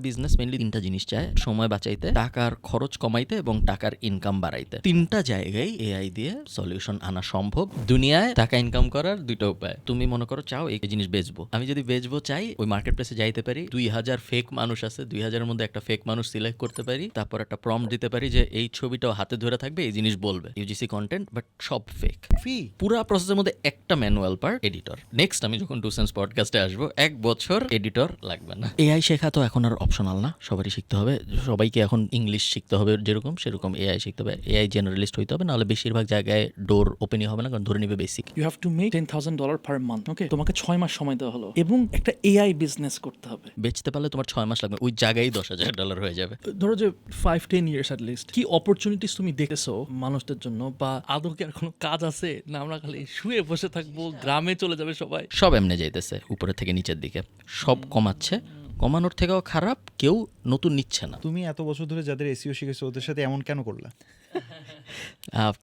Business mainly তিনটা জিনিস চায়, সময় বাঁচাইতে, টাকার খরচ কমাইতে এবং টাকার ইনকাম বাড়াইতে। তিনটা জায়গায় এআই দিয়ে সলিউশন আনা সম্ভব। দুনিয়ায় টাকা ইনকাম করার দুটো উপায়। তুমি মনে করো, চাও, এই জিনিস বেচবো। আমি যদি বেচবো, চাই, ওই মার্কেট প্লেসে যাইতে পারি, দুই হাজার ফেক মানুষ আছে, দুই হাজারের মধ্যে একটা ফেক মানুষ সিলেক্ট করতে পারি, তারপর একটা প্রম দিতে পারি যে, এই ছবিটাও হাতে ধরে থাকবে, এই জিনিস বলবে। ইউজিসি কন্টেন্ট বাট সব ফেক ফি পুরা প্রসেসের মধ্যে একটা ম্যানুয়াল পার্ট এডিটর নেক্সট আমি যখন টুসেন্স পডকাস্টে আসব, এক বছর এডিটর লাগবে না। এআই শেখা তো এখন আর অপশনাল না সবারই শিখতে হবে। সবাইকে এখন ইংলিশ শিখতে হবে যেরকম সেরকম এআই শিখতে হবে। এআই জেনারেলিস্ট হইতে হবে নাহলে বেশিরভাগ জায়গায় ডোর ওপেনই হবে না কারণ ধরে নিবে basic you have to make ten thousand dollar per month okay তোমাকে ছয় মাস সময় দেওয়া হলো। এবং একটা এআই বিজনেস করতে হবে। বেচতে পারলে তোমার ছয় মাস লাগবে ওই জায়গায় দশ হাজার ডলার হয়ে যাবে। ধরো যে five ten years at least কি অপরচুনিটিস তুমি দেখেছ মানুষদের জন্য বা আদৌ কি আর কোনো কাজ আছে? না আমরা খালি শুয়ে বসে থাকব গ্রামে চলে যাবে সবাই। সব এমনি যাইতেছে উপরে থেকে নিচের দিকে। সব কমাচ্ছে কমানোর থেকেও খারাপ কেউ নতুন নিচ্ছে না। তুমি এত বছর ধরে যাদের এসিও শিখেছো ওদের সাথে এমন কেন করলা?